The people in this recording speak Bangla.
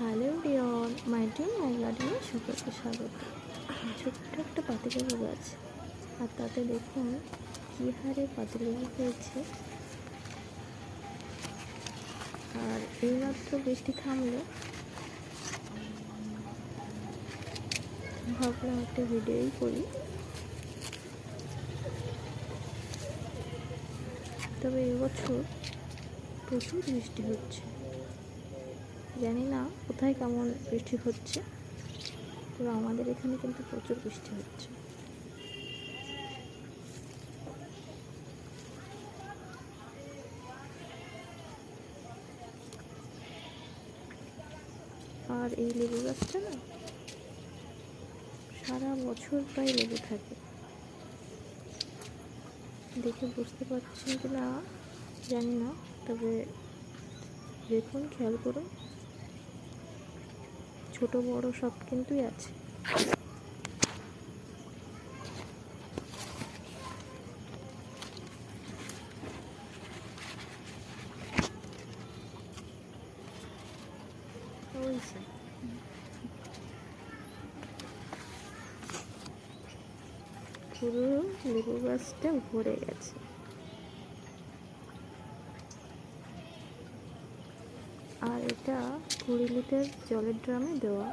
হ্যালো ডিয়ন মাই ডিম মাই গার্ডেনে সকলকে স্বাগত। ছোট্ট একটা পাতিলেবু গাছ। আর তাতে দেখুন কী হারে পাতিলেবু হয়েছে। আর এইমাত্র বৃষ্টি থামলো। ভাবলাম একটা ভিডিওই করি। তবে এবছর প্রচুর বৃষ্টি হচ্ছে। জানি না কোথায় কেমন বৃষ্টি হচ্ছে তো আমাদের এখানে কিন্তু প্রচুর বৃষ্টি হচ্ছে। আর এই লেবু গাছটা না, সারা বছর প্রায় লেবু থাকে। দেখে বুঝতে পারছেন কি না জানি না, তবে দেখুন, খেয়াল করুন। ছোট বড় সব কিন্তুই আছে। পুরো লেবু গাছটা ভরে গেছে আর এটা কুড়ি লিটার জলের ড্রামে দেওয়া।